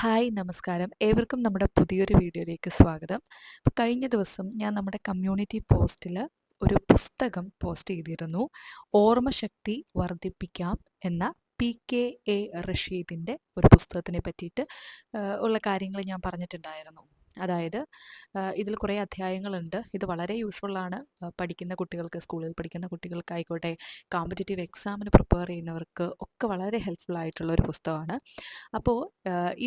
Hi നമസ്കാരം. ഏവർക്കും നമ്മുടെ പുതിയൊരു വീഡിയോയിലേക്ക് സ്വാഗതം. കഴിഞ്ഞ ദിവസം ഞാൻ നമ്മുടെ കമ്മ്യൂണിറ്റി പോസ്റ്റിൽ ഒരു പുസ്തകം പോസ്റ്റ് ചെയ്തിരുന്നു. ഓർമ്മശക്തി വർദ്ധിപ്പിക്കാം എന്ന പി കെ എ റഷീദിന്റെ ഒരു പുസ്തകത്തിനെ പറ്റിയിട്ട് ഉള്ള കാര്യങ്ങൾ ഞാൻ പറഞ്ഞിട്ടുണ്ടായിരുന്നു. അതായത് ഇതിൽ കുറേ അധ്യായങ്ങളുണ്ട്. ഇത് വളരെ യൂസ്ഫുള്ളാണ് പഠിക്കുന്ന കുട്ടികൾക്ക് സ്കൂളിൽ പഠിക്കുന്ന കുട്ടികൾക്കായിക്കോട്ടെ കോമ്പറ്റേറ്റീവ് എക്സാമിന് പ്രിപ്പയർ ചെയ്യുന്നവർക്ക് ഒക്കെ വളരെ ഹെൽപ്ഫുൾ ആയിട്ടുള്ള ഒരു പുസ്തകമാണ്. അപ്പോൾ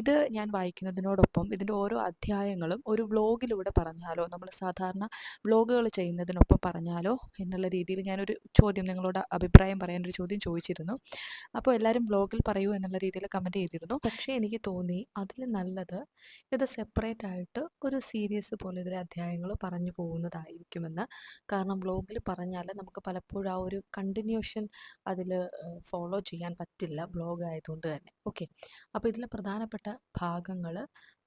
ഇത് ഞാൻ വായിക്കുന്നതിനോടൊപ്പം ഇതിന്റെ ഓരോ അധ്യായങ്ങളും ഒരു വ്ലോഗിലൂടെ പറഞ്ഞാലോ നമ്മൾ സാധാരണ വ്ലോഗുകൾ ചെയ്യുന്നതിനൊപ്പം പറഞ്ഞാലോ എന്നുള്ള രീതിയിൽ ഞാനൊരു ചോദ്യം നിങ്ങളോട് അഭിപ്രായം പറയാൻ ഒരു ചോദ്യം ചോദിച്ചിരുന്നു. അപ്പോൾ എല്ലാവരും വ്ലോഗിൽ പറയൂ എന്നുള്ള രീതിയിൽ കമന്റ് ചെയ്തിരുന്നു. പക്ഷേ എനിക്ക് തോന്നി അതിൽ നല്ലത് ഇത് സെപ്പറേറ്റ് ആയിട്ട് ഒരു സീരീസ് പോലെ ഇതിലെ അധ്യായങ്ങൾ പറഞ്ഞു പോകുന്നതായിരിക്കുമെന്ന്. കാരണം ബ്ലോഗിൽ പറഞ്ഞാൽ നമുക്ക് പലപ്പോഴും ആ ഒരു കണ്ടിന്യൂഷൻ അതിൽ ഫോളോ ചെയ്യാൻ പറ്റില്ല ബ്ലോഗ് ആയതുകൊണ്ട് തന്നെ. ഓക്കെ. അപ്പോൾ ഇതിലെ പ്രധാനപ്പെട്ട ഭാഗങ്ങൾ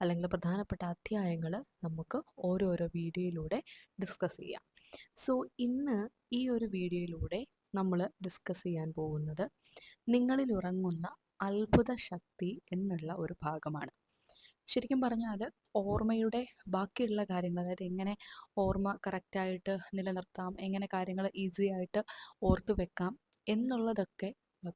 അല്ലെങ്കിൽ പ്രധാനപ്പെട്ട അധ്യായങ്ങൾ നമുക്ക് ഓരോരോ വീഡിയോയിലൂടെ ഡിസ്കസ് ചെയ്യാം. സോ ഇന്ന് ഈ ഒരു വീഡിയോയിലൂടെ നമ്മൾ ഡിസ്കസ് ചെയ്യാൻ പോകുന്നത് നിങ്ങളിൽ ഉറങ്ങുന്ന അത്ഭുത ശക്തി എന്നുള്ള ഒരു ഭാഗമാണ്. ശരിക്കും പറഞ്ഞാൽ ഓർമ്മയുടെ ബാക്കിയുള്ള കാര്യങ്ങൾ അതായത് എങ്ങനെ ഓർമ്മ കറക്റ്റായിട്ട് നിലനിർത്താം എങ്ങനെ കാര്യങ്ങൾ ഈസി ആയിട്ട് ഓർത്ത് വെക്കാം എന്നുള്ളതൊക്കെ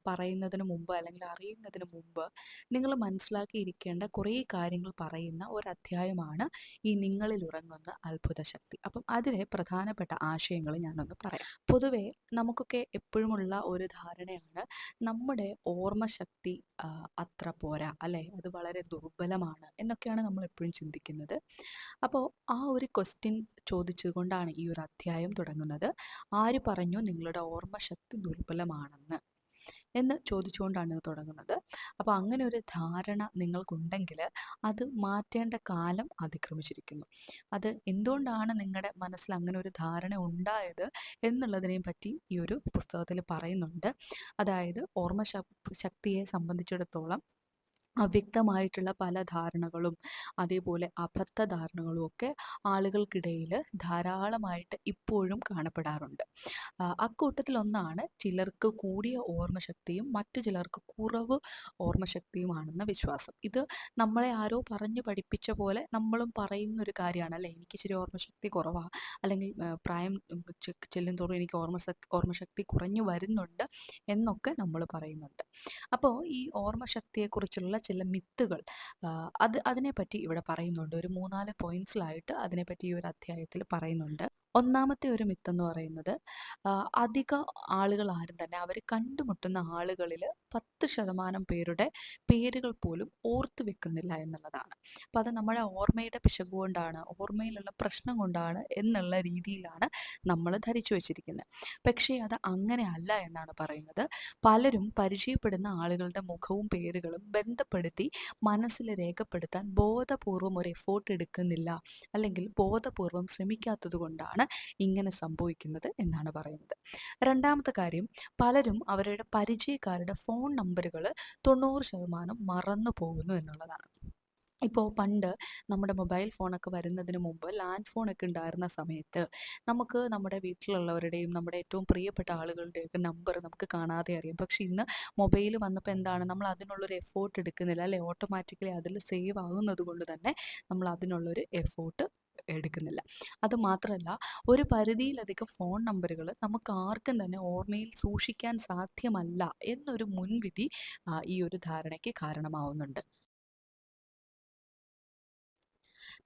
പറയുന്നതിന് മുമ്പ് അല്ലെങ്കിൽ അറിയുന്നതിന് മുമ്പ് നിങ്ങൾ മനസ്സിലാക്കിയിരിക്കേണ്ട കുറേ കാര്യങ്ങൾ പറയുന്ന ഒരു അധ്യായമാണ് ഈ നിങ്ങളിൽ ഉറങ്ങുന്ന അത്ഭുത ശക്തി അപ്പം അതിലെ പ്രധാനപ്പെട്ട ആശയങ്ങൾ ഞാനൊന്ന് പറയാം. പൊതുവേ നമുക്കൊക്കെ എപ്പോഴുമുള്ള ഒരു ധാരണയാണ് നമ്മുടെ ഓർമ്മശക്തി അത്ര പോരാ അല്ലേ? അത് വളരെ ദുർബലമാണ് എന്നൊക്കെയാണ് നമ്മൾ എപ്പോഴും ചിന്തിക്കുന്നത്. അപ്പോൾ ആ ഒരു ക്വസ്റ്റ്യൻ ചോദിച്ചുകൊണ്ടാണ് ഈ ഒരു അധ്യായം തുടങ്ങുന്നത്. ആര് പറഞ്ഞു നിങ്ങളുടെ ഓർമ്മശക്തി ദുർബലമാണെന്ന്? എന്ന് ചോദിച്ചുകൊണ്ടാണ് ഇത് തുടങ്ങുന്നത്. അപ്പോൾ അങ്ങനെ ഒരു ധാരണ നിങ്ങൾക്കുണ്ടെങ്കിൽ അത് മാറ്റേണ്ട കാലം അതിക്രമിച്ചിരിക്കുന്നു. അത് എന്തുകൊണ്ടാണ് നിങ്ങളുടെ മനസ്സിൽ അങ്ങനെ ഒരു ധാരണ ഉണ്ടായത് എന്നുള്ളതിനെയും പറ്റി ഈ ഒരു പുസ്തകത്തിൽ പറയുന്നുണ്ട്. അതായത് ഓർമ്മ ശക്- ശക്തിയെ സംബന്ധിച്ചിടത്തോളം അവ്യക്തമായിട്ടുള്ള പല ധാരണകളും അതേപോലെ അബദ്ധ ധാരണകളും ഒക്കെ ആളുകൾക്കിടയിൽ ധാരാളമായിട്ട് ഇപ്പോഴും കാണപ്പെടാറുണ്ട്. അക്കൂട്ടത്തിലൊന്നാണ് ചിലർക്ക് കൂടിയ ഓർമ്മശക്തിയും മറ്റു ചിലർക്ക് കുറവ് ഓർമ്മശക്തിയുമാണെന്ന വിശ്വാസം. ഇത് നമ്മളെ ആരോ പറഞ്ഞു പഠിപ്പിച്ച പോലെ നമ്മളും പറയുന്ന ഒരു കാര്യമാണ്. അല്ലേ? എനിക്ക് ഇച്ചിരി ഓർമ്മശക്തി കുറവാണ് അല്ലെങ്കിൽ പ്രായം ചെല്ലുന്തോറും എനിക്ക് ഓർമ്മ ഓർമ്മശക്തി കുറഞ്ഞു വരുന്നുണ്ട് എന്നൊക്കെ നമ്മൾ പറയുന്നുണ്ട്. അപ്പോൾ ഈ ഓർമ്മശക്തിയെക്കുറിച്ചുള്ള ചില മിത്തുകൾ. അത് അതിനെപ്പറ്റി ഇവിടെ പറയുന്നുണ്ട്. ഒരു മൂന്നാൽ പോയിന്റ്സിലായിട്ട് അതിനെപ്പറ്റി ഈ ഒരു അധ്യായത്തിൽ പറയുന്നുണ്ട്. ഒന്നാമത്തെ ഒരു മിത്തെന്ന് പറയുന്നത് അധിക ആളുകൾ ആരും തന്നെ അവർ കണ്ടുമുട്ടുന്ന ആളുകളിൽ പത്ത് ശതമാനം പേരുടെ പേരുകൾ പോലും ഓർത്തു വെക്കുന്നില്ല എന്നുള്ളതാണ്. അപ്പോൾ അത് നമ്മുടെ ഓർമ്മയുടെ പിശക് കൊണ്ടാണ് ഓർമ്മയിലുള്ള പ്രശ്നം കൊണ്ടാണ് എന്നുള്ള രീതിയിലാണ് നമ്മൾ ധരിച്ചു വെച്ചിരിക്കുന്നത് പക്ഷേ അത് അങ്ങനെ അല്ല എന്നാണ് പറയുന്നത്. പലരും പരിചയപ്പെടുന്ന ആളുകളുടെ മുഖവും പേരുകളും ബന്ധപ്പെടുത്തി മനസ്സിൽ രേഖപ്പെടുത്താൻ ബോധപൂർവം ഒരു എഫോർട്ട് എടുക്കുന്നില്ല അല്ലെങ്കിൽ ബോധപൂർവം ശ്രമിക്കാത്തത് കൊണ്ടാണ് ഇങ്ങനെ സംഭവിക്കുന്നത് എന്നാണ് പറയുന്നത്. രണ്ടാമത്തെ കാര്യം പലരും അവരുടെ പരിചയക്കാരുടെ ഫോൺ നമ്പറുകൾ തൊണ്ണൂറ് ശതമാനം മറന്നു പോകുന്നു എന്നുള്ളതാണ്. ഇപ്പോൾ പണ്ട് നമ്മുടെ മൊബൈൽ ഫോണൊക്കെ വരുന്നതിന് മുമ്പ് ലാൻഡ് ഫോണൊക്കെ ഉണ്ടായിരുന്ന സമയത്ത് നമുക്ക് നമ്മുടെ വീട്ടിലുള്ളവരുടെയും നമ്മുടെ ഏറ്റവും പ്രിയപ്പെട്ട ആളുകളുടെയൊക്കെ നമ്പർ നമുക്ക് കാണാതെ അറിയാം. പക്ഷെ ഇന്ന് മൊബൈൽ വന്നപ്പോൾ എന്താണ്? നമ്മൾ അതിനുള്ളൊരു എഫോർട്ട് എടുക്കുന്നില്ല. അല്ലെ? ഓട്ടോമാറ്റിക്കലി അതിൽ സേവ് ആകുന്നത് കൊണ്ട് തന്നെ നമ്മൾ അതിനുള്ളൊരു എഫോർട്ട് എടുക്കുന്നില്ല. അത് മാത്രമല്ല ഒരു പരിധിയിലധികം ഫോൺ നമ്പറുകൾ നമുക്ക് ആർക്കും തന്നെ ഓർമ്മയിൽ സൂക്ഷിക്കാൻ സാധ്യമല്ല എന്നൊരു മുൻവിധി ഈ ഒരു ധാരണയ്ക്ക് കാരണമാവുന്നുണ്ട്.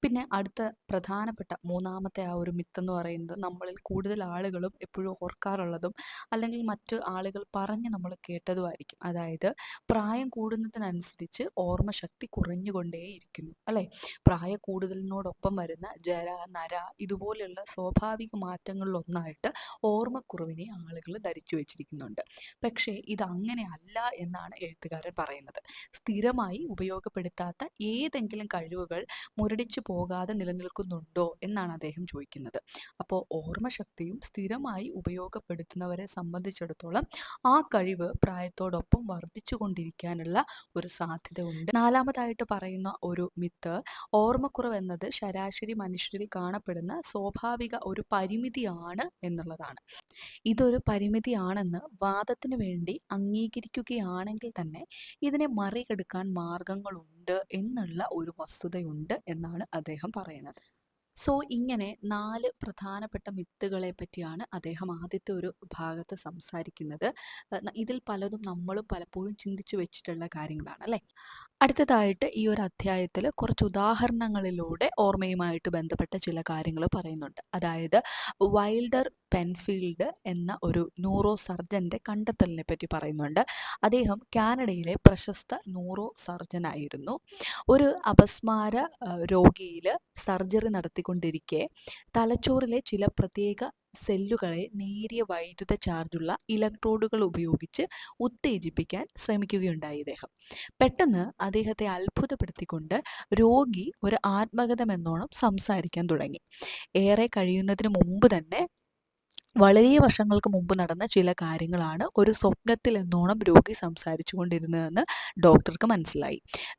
പിന്നെ അടുത്ത പ്രധാനപ്പെട്ട മൂന്നാമത്തെ ആ ഒരു മിത്തെന്ന് പറയുന്നത് നമ്മളിൽ കൂടുതൽ ആളുകളും എപ്പോഴും ഓർക്കാറുള്ളതും അല്ലെങ്കിൽ മറ്റു ആളുകൾ പറഞ്ഞ് നമ്മൾ കേട്ടതുമായിരിക്കും. അതായത് പ്രായം കൂടുന്നതിനനുസരിച്ച് ഓർമ്മശക്തി കുറഞ്ഞുകൊണ്ടേയിരിക്കുന്നു അല്ലേ? പ്രായ കൂടുതലിനോടൊപ്പം വരുന്ന ജര നര ഇതുപോലെയുള്ള സ്വാഭാവിക മാറ്റങ്ങളിലൊന്നായിട്ട് ഓർമ്മക്കുറവിനെ ആളുകൾ ധരിച്ചു വെച്ചിരിക്കുന്നുണ്ട്. പക്ഷേ ഇത് അങ്ങനെ അല്ല എന്നാണ് എഴുത്തുകാരൻ പറയുന്നത്. സ്ഥിരമായി ഉപയോഗപ്പെടുത്താത്ത ഏതെങ്കിലും കഴിവുകൾ മുരടിച്ചു പോകാതെ നിലനിൽക്കുന്നുണ്ടോ എന്നാണ് അദ്ദേഹം ചോദിക്കുന്നത്. അപ്പോൾ ഓർമ്മശക്തിയും സ്ഥിരമായി ഉപയോഗപ്പെടുത്തുന്നവരെ സംബന്ധിച്ചിടത്തോളം ആ കഴിവ് പ്രായത്തോടൊപ്പം വർദ്ധിച്ചു കൊണ്ടിരിക്കാനുള്ള ഒരു സാധ്യത ഉണ്ട്. നാലാമതായിട്ട് പറയുന്ന ഒരു മിത്ത് ഓർമ്മക്കുറവ് എന്നത് ശരാശരി മനുഷ്യരിൽ കാണപ്പെടുന്ന സ്വാഭാവിക ഒരു പരിമിതിയാണ് എന്നുള്ളതാണ്. ഇതൊരു പരിമിതിയാണെന്ന് വാദത്തിന് വേണ്ടി അംഗീകരിക്കുകയാണെങ്കിൽ തന്നെ ഇതിനെ മറികടക്കാൻ മാർഗങ്ങളുണ്ട് ഉണ്ട് എന്നുള്ള ഒരു വസ്തുതയുണ്ട് എന്നാണ് അദ്ദേഹം പറയുന്നത്. സോ ഇങ്ങനെ നാല് പ്രധാനപ്പെട്ട മിത്തുകളെ പറ്റിയാണ് അദ്ദേഹം ആദ്യത്തെ ഒരു ഭാഗത്ത് സംസാരിക്കുന്നത്. ഇതിൽ പലതും നമ്മളും പലപ്പോഴും ചിന്തിച്ചു വെച്ചിട്ടുള്ള കാര്യങ്ങളാണ് അല്ലേ? അടുത്തതായിട്ട് ഈ ഒരു അധ്യായത്തിൽ കുറച്ച് ഉദാഹരണങ്ങളിലൂടെ ഓർമ്മയുമായിട്ട് ബന്ധപ്പെട്ട ചില കാര്യങ്ങൾ പറയുന്നുണ്ട്. അതായത് വൈൽഡർ പെൻഫീൽഡ് എന്ന ഒരു ന്യൂറോ സർജന്റെ കണ്ടെത്തലിനെ പറ്റി പറയുന്നുണ്ട്. അദ്ദേഹം കാനഡയിലെ പ്രശസ്ത ന്യൂറോ സർജൻ ആയിരുന്നു ഒരു അപസ്മാര രോഗിയിൽ സർജറി നടത്തിക്കൊണ്ടിരിക്കെ തലച്ചോറിലെ ചില പ്രത്യേക സെല്ലുകളെ നേരിയ വൈദ്യുത ചാർജുള്ള ഇലക്ട്രോഡുകൾ ഉപയോഗിച്ച് ഉത്തേജിപ്പിക്കാൻ ശ്രമിക്കുകയുണ്ടായി ഇദ്ദേഹം. പെട്ടെന്ന് അദ്ദേഹത്തെ അത്ഭുതപ്പെടുത്തിക്കൊണ്ട് രോഗി ഒരു ആത്മകഥമെന്നോണം സംസാരിക്കാൻ തുടങ്ങി. ഏറെ കഴിയുന്നതിന് മുമ്പ് തന്നെ വളരെ വർഷങ്ങൾക്ക് മുമ്പ് നടന്ന ചില കാര്യങ്ങളാണ് ഒരു സ്വപ്നത്തിൽ എന്നോണം രോഗി സംസാരിച്ചു കൊണ്ടിരുന്നതെന്ന് ഡോക്ടർക്ക് മനസ്സിലായി.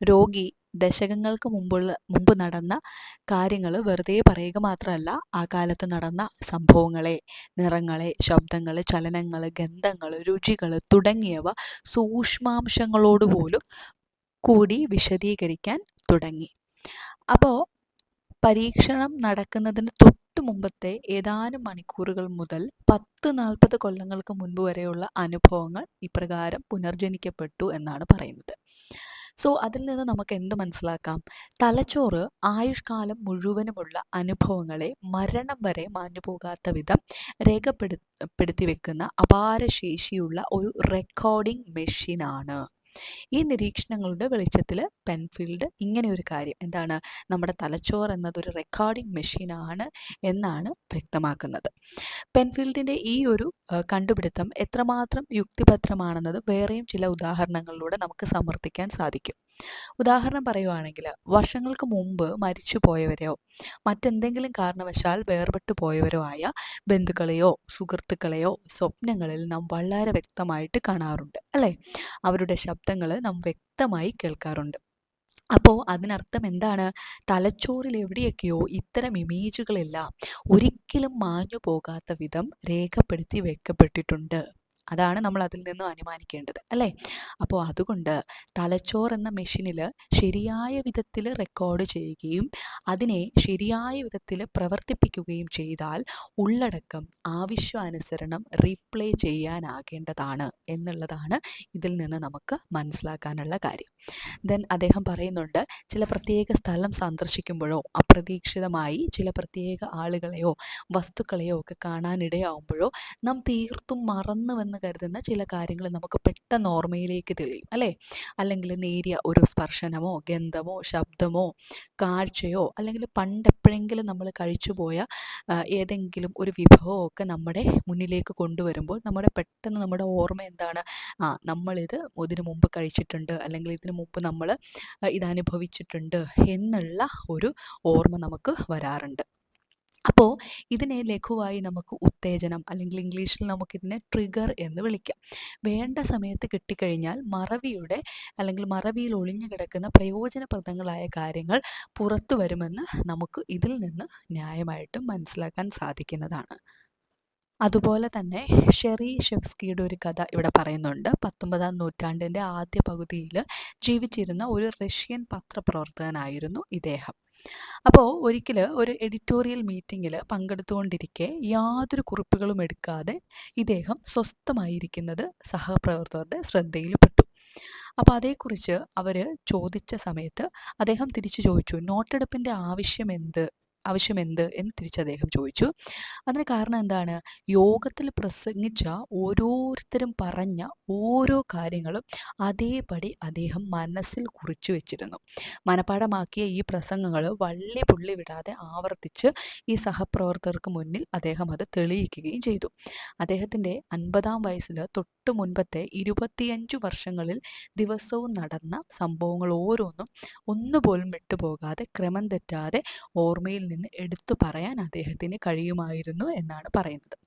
രോഗി ദശകങ്ങൾക്ക് മുമ്പുള്ള മുമ്പ് നടന്ന കാര്യങ്ങൾ വെറുതെ പറയുക മാത്രമല്ല ആ കാലത്ത് നടന്ന സംഭവങ്ങളെ നിറങ്ങളെ ശബ്ദങ്ങൾ ചലനങ്ങൾ ഗന്ധങ്ങൾ രുചികൾ തുടങ്ങിയവ സൂക്ഷ്മാംശങ്ങളോട് പോലും കൂടി വിശദീകരിക്കാൻ തുടങ്ങി. അപ്പോൾ പരീക്ഷണം നടക്കുന്നതിന് തൊട്ടു മുമ്പത്തെ ഏതാനും മണിക്കൂറുകൾ മുതൽ പത്ത് നാൽപ്പത് കൊല്ലങ്ങൾക്ക് മുൻപ് വരെയുള്ള അനുഭവങ്ങൾ ഇപ്രകാരം പുനർജനിക്കപ്പെട്ടു എന്നാണ് പറയുന്നത്. സോ അതിൽ നിന്ന് നമുക്ക് എന്ത് മനസ്സിലാക്കാം? തലച്ചോറ് ആയുഷ്കാലം മുഴുവനുമുള്ള അനുഭവങ്ങളെ മരണം വരെ മാഞ്ഞു പോകാത്ത വിധം രേഖപ്പെടുത്തി വെക്കുന്ന അപാര ശേഷിയുള്ള ഒരു റെക്കോർഡിംഗ് മെഷീനാണ് ഈ നിരീക്ഷണങ്ങളുടെ വെളിച്ചത്തിൽ പെൻഫീൽഡ് ഇങ്ങനെ ഒരു കാര്യം. എന്താണ്? നമ്മുടെ തലച്ചോർ എന്നതൊരു റെക്കോർഡിംഗ് മെഷീനാണ് എന്നാണ് വ്യക്തമാക്കുന്നത്. പെൻഫീൽഡിന്റെ ഈ ഒരു കണ്ടുപിടുത്തം എത്രമാത്രം യുക്തിഭദ്രമാണെന്നത് വേറെയും ചില ഉദാഹരണങ്ങളിലൂടെ നമുക്ക് സമർത്ഥിക്കാൻ സാധിക്കും. ഉദാഹരണം പറയുവാണെങ്കിൽ വർഷങ്ങൾക്ക് മുമ്പ് മരിച്ചു പോയവരെയോ മറ്റെന്തെങ്കിലും കാരണവശാൽ വേർപെട്ടു പോയവരോ ആയ ബന്ധുക്കളെയോ സുഹൃത്തുക്കളെയോ സ്വപ്നങ്ങളിൽ നാം വളരെ വ്യക്തമായിട്ട് കാണാറുണ്ട് അല്ലേ? അവരുടെ ശബ്ദങ്ങൾ നാം വ്യക്തമായി കേൾക്കാറുണ്ട്. അപ്പോൾ അതിനർത്ഥം എന്താണ്? തലച്ചോറിൽ എവിടെയൊക്കെയോ ഇത്തരം ഇമേജുകളെല്ലാം ഒരിക്കലും മാഞ്ഞു പോകാത്ത വിധം രേഖപ്പെടുത്തി വെക്കപ്പെട്ടിട്ടുണ്ട്. അതാണ് നമ്മൾ അതിൽ നിന്നും അനുമാനിക്കേണ്ടത് അല്ലേ? അപ്പോൾ അതുകൊണ്ട് തലച്ചോർ എന്ന മെഷീനിൽ ശരിയായ വിധത്തിൽ റെക്കോർഡ് ചെയ്യുകയും അതിനെ ശരിയായ വിധത്തിൽ പ്രവർത്തിപ്പിക്കുകയും ചെയ്താൽ ഉള്ളടക്കം ആവശ്യാനുസരണം റീപ്ലേ ചെയ്യാനാകേണ്ടതാണ് എന്നുള്ളതാണ് ഇതിൽ നിന്ന് നമുക്ക് മനസ്സിലാക്കാനുള്ള കാര്യം. ദെൻ അദ്ദേഹം പറയുന്നുണ്ട് ചില പ്രത്യേക സ്ഥലം സന്ദർശിക്കുമ്പോഴോ അപ്രതീക്ഷിതമായി ചില പ്രത്യേക ആളുകളെയോ വസ്തുക്കളെയോ ഒക്കെ കാണാനിടയാവുമ്പോഴോ നാം തീർത്തും മറന്നുവെന്ന് എന്ന് കരുതുന്ന ചില കാര്യങ്ങൾ നമുക്ക് പെട്ടെന്ന് ഓർമ്മയിലേക്ക് തെളിയും അല്ലേ? അല്ലെങ്കിൽ നേരിയ ഒരു സ്പർശനമോ ഗന്ധമോ ശബ്ദമോ കാഴ്ചയോ അല്ലെങ്കിൽ പണ്ടെപ്പോഴെങ്കിലും നമ്മൾ കഴിച്ചു പോയ ഏതെങ്കിലും ഒരു വിഭവമോ ഒക്കെ നമ്മുടെ മുന്നിലേക്ക് കൊണ്ടുവരുമ്പോൾ നമ്മുടെ പെട്ടെന്ന് നമ്മുടെ ഓർമ്മ എന്താണ്? ആ നമ്മളിത് ഇതിനു മുമ്പ് കഴിച്ചിട്ടുണ്ട് അല്ലെങ്കിൽ ഇതിനു മുമ്പ് നമ്മൾ ഇതനുഭവിച്ചിട്ടുണ്ട് എന്നുള്ള ഒരു ഓർമ്മ നമുക്ക് വരാറുണ്ട്. അപ്പോൾ ഇതിനെ ലഘുവായി നമുക്ക് ഉത്തേജനം അല്ലെങ്കിൽ ഇംഗ്ലീഷിൽ നമുക്കിതിനെ ട്രിഗർ എന്ന് വിളിക്കാം. വേണ്ട സമയത്ത് കിട്ടിക്കഴിഞ്ഞാൽ മറവിയുടെ അല്ലെങ്കിൽ മറവിയിൽ ഒളിഞ്ഞു കിടക്കുന്ന പ്രയോജനപ്രദങ്ങളായ കാര്യങ്ങൾ പുറത്തു വരുമെന്ന് നമുക്ക് ഇതിൽ നിന്ന് ന്യായമായിട്ടും മനസ്സിലാക്കാൻ സാധിക്കുന്നതാണ്. അതുപോലെ തന്നെ ഷെറി ഷെഫ്സ്കിയുടെ ഒരു കഥ ഇവിടെ പറയുന്നുണ്ട്. പത്തൊമ്പതാം നൂറ്റാണ്ടിന്റെ ആദ്യ പകുതിയിൽ ജീവിച്ചിരുന്ന ഒരു റഷ്യൻ പത്രപ്രവർത്തകനായിരുന്നു ഇദ്ദേഹം. അപ്പോൾ ഒരിക്കൽ ഒരു എഡിറ്റോറിയൽ മീറ്റിങ്ങിൽ പങ്കെടുത്തുകൊണ്ടിരിക്കെ യാതൊരു കുറിപ്പുകളും എടുക്കാതെ ഇദ്ദേഹം സ്വസ്ഥമായിരിക്കുന്നത് സഹപ്രവർത്തകരുടെ ശ്രദ്ധയിൽപ്പെട്ടു. അപ്പോൾ അതേക്കുറിച്ച് അവർ ചോദിച്ച സമയത്ത് അദ്ദേഹം തിരിച്ചു ചോദിച്ചു നോട്ടെടുപ്പിന്റെ ആവശ്യം എന്ത്? ആവശ്യമെന്ത് എന്ന് തിരിച്ച് അദ്ദേഹം ചോദിച്ചു. അതിന് കാരണം എന്താണ്? യോഗത്തിൽ പ്രസംഗിച്ച ഓരോരുത്തരും പറഞ്ഞ ഓരോ കാര്യങ്ങളും അതേപടി അദ്ദേഹം മനസ്സിൽ കുറിച്ചു വെച്ചിരുന്നു. മനപാഠമാക്കിയ ഈ പ്രസംഗങ്ങൾ വള്ളി പുള്ളി വിടാതെ ആവർത്തിച്ച് ഈ സഹപ്രവർത്തകർക്ക് മുന്നിൽ അദ്ദേഹം അത് തെളിയിക്കുകയും ചെയ്തു. അദ്ദേഹത്തിന്റെ അൻപതാം വയസ്സിൽ തൊട്ട് മുൻപത്തെ ഇരുപത്തിയഞ്ചു വർഷങ്ങളിൽ ദിവസവും നടന്ന സംഭവങ്ങൾ ഓരോന്നും ഒന്നുപോലും വിട്ടുപോകാതെ ക്രമം തെറ്റാതെ ഓർമ്മയിൽ നിന്ന് എടുത്തു പറയാൻ അദ്ദേഹത്തിന് കഴിയുമായിരുന്നു എന്നാണ് പറയുന്നത്.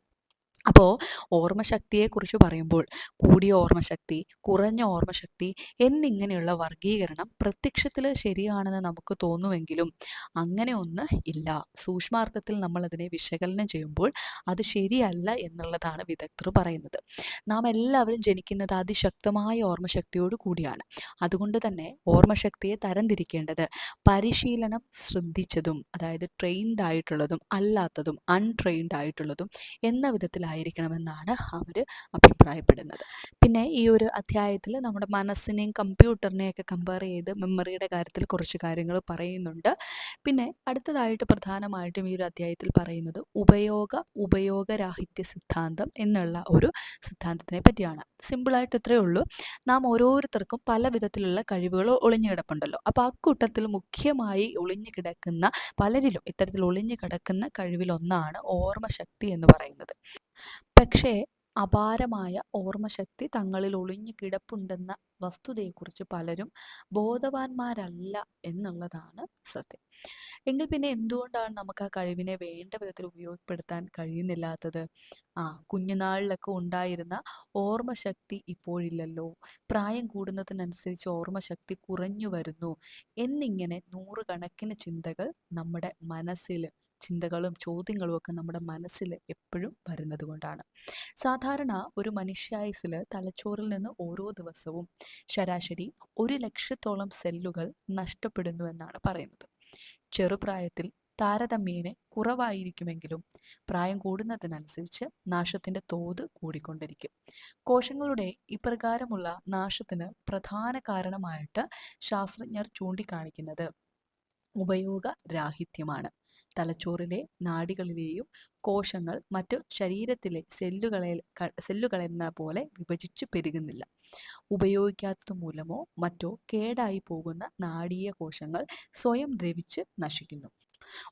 അപ്പോൾ ഓർമ്മശക്തിയെക്കുറിച്ച് പറയുമ്പോൾ കൂടിയ ഓർമ്മശക്തി കുറഞ്ഞ ഓർമ്മശക്തി എന്നിങ്ങനെയുള്ള വർഗീകരണം പ്രത്യക്ഷത്തിൽ ശരിയാണെന്ന് നമുക്ക് തോന്നുമെങ്കിലും അങ്ങനെ ഒന്ന് ഇല്ല. സൂക്ഷ്മാർത്ഥത്തിൽ നമ്മൾ അതിനെ വിശകലനം ചെയ്യുമ്പോൾ അത് ശരിയല്ല എന്നുള്ളതാണ് വിദഗ്ധർ പറയുന്നത്. നാം എല്ലാവരും ജനിക്കുന്നത് അതിശക്തമായ ഓർമ്മശക്തിയോട് കൂടിയാണ്. അതുകൊണ്ട് തന്നെ ഓർമ്മശക്തിയെ തരംതിരിക്കേണ്ടത് പരിശീലനം ശ്രദ്ധിച്ചതും അതായത് ട്രെയിൻഡ് ആയിട്ടുള്ളതും അല്ലാത്തതും അൺട്രെയിൻഡ് ആയിട്ടുള്ളതും എന്ന വിധത്തിലായി ആയിരിക്കണമെന്നാണ് അവർ അഭിപ്രായപ്പെടുന്നത്. പിന്നെ ഈ ഒരു അധ്യായത്തിൽ നമ്മുടെ മനസ്സിനെയും കമ്പ്യൂട്ടറിനെയൊക്കെ കമ്പയർ ചെയ്ത് മെമ്മറിയുടെ കാര്യത്തിൽ കുറച്ച് കാര്യങ്ങൾ പറയുന്നുണ്ട്. പിന്നെ അടുത്തതായിട്ട് പ്രധാനമായിട്ടും ഈ ഒരു അധ്യായത്തിൽ പറയുന്നത് ഉപയോഗ ഉപയോഗരാഹിത്യ സിദ്ധാന്തം എന്നുള്ള ഒരു സിദ്ധാന്തത്തിനെ പറ്റിയാണ്. സിമ്പിളായിട്ട് ഇത്രയേ ഉള്ളൂ. നാം ഓരോരുത്തർക്കും പല വിധത്തിലുള്ള കഴിവുകൾ ഒളിഞ്ഞു കിടപ്പുണ്ടല്ലോ. അപ്പോൾ ആ കൂട്ടത്തിൽ മുഖ്യമായി ഒളിഞ്ഞു കിടക്കുന്ന പലരിലും ഇത്തരത്തിൽ ഒളിഞ്ഞു കിടക്കുന്ന കഴിവിലൊന്നാണ് ഓർമ്മശക്തി എന്ന് പറയുന്നത്. പക്ഷേ അപാരമായ ഓർമ്മശക്തി തങ്ങളിൽ ഒളിഞ്ഞു കിടപ്പുണ്ടെന്ന വസ്തുതയെക്കുറിച്ച് പലരും ബോധവാന്മാരല്ല എന്നുള്ളതാണ് സത്യം. എങ്കിൽ പിന്നെ എന്തുകൊണ്ടാണ് നമുക്ക് ആ കഴിവിനെ വേണ്ട വിധത്തിൽ ഉപയോഗപ്പെടുത്താൻ കഴിയുന്നില്ലാത്തത്? ആ കുഞ്ഞുനാളിലൊക്കെ ഉണ്ടായിരുന്ന ഓർമ്മശക്തി ഇപ്പോഴില്ലല്ലോ. പ്രായം കൂടുന്നതിനനുസരിച്ച് ഓർമ്മശക്തി കുറഞ്ഞു വരുന്നു. എന്നിങ്ങനെ നൂറുകണക്കിന് ചിന്തകൾ നമ്മുടെ മനസ്സിൽ ചിന്തകളും ചോദ്യങ്ങളും ഒക്കെ നമ്മുടെ മനസ്സിൽ എപ്പോഴും വരുന്നത് കൊണ്ടാണ്. സാധാരണ ഒരു മനുഷ്യായുസിൽ തലച്ചോറിൽ നിന്ന് ഓരോ ദിവസവും ശരാശരി ഒരു ലക്ഷത്തോളം സെല്ലുകൾ നഷ്ടപ്പെടുന്നു എന്നാണ് പറയുന്നത്. ചെറുപ്രായത്തിൽ താരതമ്യേന കുറവായിരിക്കുമെങ്കിലും പ്രായം കൂടുന്നതിനനുസരിച്ച് നാശത്തിന്റെ തോത് കൂടിക്കൊണ്ടിരിക്കും. കോശങ്ങളുടെ ഇപ്രകാരമുള്ള നാശത്തിന് പ്രധാന കാരണമായിട്ട് ശാസ്ത്രജ്ഞർ ചൂണ്ടിക്കാണിക്കുന്നത് ഉപയോഗ രാഹിത്യമാണ് തലച്ചോറിലെ നാഡികളിലെയും കോശങ്ങൾ മറ്റു ശരീരത്തിലെ സെല്ലുകളെ സെല്ലുകളെന്ന പോലെ വിഭജിച്ചു പെരുകുന്നില്ല. ഉപയോഗിക്കാത്തത് മൂലമോ മറ്റോ കേടായി പോകുന്ന നാടീയ കോശങ്ങൾ സ്വയം ദ്രവിച്ച് നശിക്കുന്നു.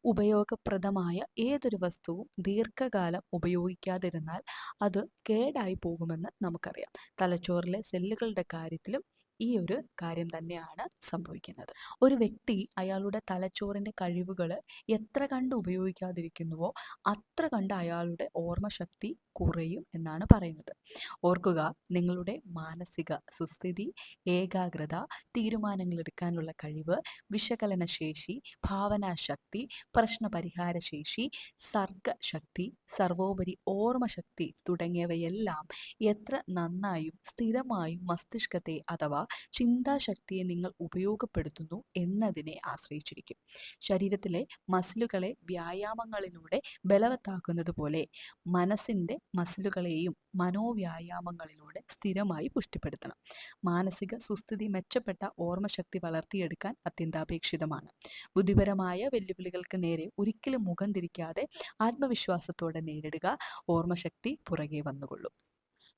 ഉപയോഗപ്രദമായ ഏതൊരു വസ്തുവും ദീർഘകാലം ഉപയോഗിക്കാതിരുന്നാൽ അത് കേടായി പോകുമെന്ന് നമുക്കറിയാം. തലച്ചോറിലെ സെല്ലുകളുടെ കാര്യത്തിലും ഈ ഒരു കാര്യം തന്നെയാണ് സംഭവിക്കുന്നത്. ഒരു വ്യക്തി അയാളുടെ തലച്ചോറിന്റെ കഴിവുകൾ എത്ര കണ്ട് ഉപയോഗിക്കാതിരിക്കുന്നുവോ അത്ര കണ്ട് അയാളുടെ ഓർമ്മശക്തി കുറയും എന്നാണ് പറയുന്നത്. ഓർക്കുക നിങ്ങളുടെ മാനസിക സുസ്ഥിതി ഏകാഗ്രത തീരുമാനങ്ങൾ എടുക്കാനുള്ള കഴിവ് വിശകലന ശേഷി ഭാവനാശക്തി പ്രശ്നപരിഹാര ശേഷി സർഗശക്തി സർവോപരി ഓർമ്മശക്തി തുടങ്ങിയവയെല്ലാം എത്ര നന്നായും സ്ഥിരമായും മസ്തിഷ്കത്തെ അഥവാ ചിന്താശക്തിയെ നിങ്ങൾ ഉപയോഗപ്പെടുത്തുന്നു എന്നതിനെ ആശ്രയിച്ചിരിക്കും. ശരീരത്തിലെ മസിലുകളെ വ്യായാമങ്ങളിലൂടെ ബലവത്താക്കുന്നത് പോലെ മനസ്സിന്റെ മസിലുകളെയും മനോവ്യായാമങ്ങളിലൂടെ സ്ഥിരമായി പുഷ്ടിപ്പെടുത്തണം. മാനസിക സുസ്ഥിതി മെച്ചപ്പെട്ട ഓർമ്മശക്തി വളർത്തിയെടുക്കാൻ അത്യന്താപേക്ഷിതമാണ്. ബുദ്ധിപരമായ വെല്ലുവിളികൾക്ക് നേരെ ഒരിക്കലും മുഖം തിരിക്കാതെ ആത്മവിശ്വാസത്തോടെ നേരിടുക ഓർമ്മശക്തി പുറകെ വന്നുകൊള്ളും.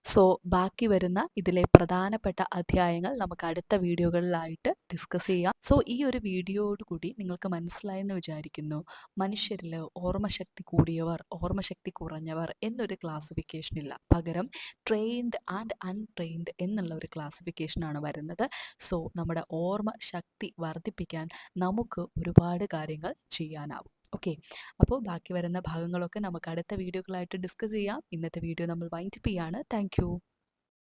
സോ ബാക്കി വരുന്ന ഇതിലെ പ്രധാനപ്പെട്ട അധ്യായങ്ങൾ നമുക്ക് അടുത്ത വീഡിയോകളിലായിട്ട് ഡിസ്കസ് ചെയ്യാം. സോ ഈ ഒരു വീഡിയോയോട് കൂടി നിങ്ങൾക്ക് മനസ്സിലായെന്ന് വിചാരിക്കുന്നു. മനുഷ്യരിൽ ഓർമ്മശക്തി കൂടിയവർ ഓർമ്മശക്തി കുറഞ്ഞവർ എന്നൊരു ക്ലാസിഫിക്കേഷൻ ഇല്ല. പകരം ട്രെയിൻഡ് ആൻഡ് അൺട്രെയിൻഡ് എന്നുള്ള ഒരു ക്ലാസിഫിക്കേഷനാണ് വരുന്നത്. സോ നമ്മുടെ ഓർമ്മ ശക്തി വർദ്ധിപ്പിക്കാൻ നമുക്ക് ഒരുപാട് കാര്യങ്ങൾ ചെയ്യാനാവും. ഓക്കെ. അപ്പോൾ ബാക്കി വരുന്ന ഭാഗങ്ങളൊക്കെ നമുക്ക് അടുത്ത വീഡിയോകളായിട്ട് ഡിസ്കസ് ചെയ്യാം. ഇന്നത്തെ വീഡിയോ നമ്മൾ വൈൻഡപ്പ് ചെയ്യാണ്. താങ്ക്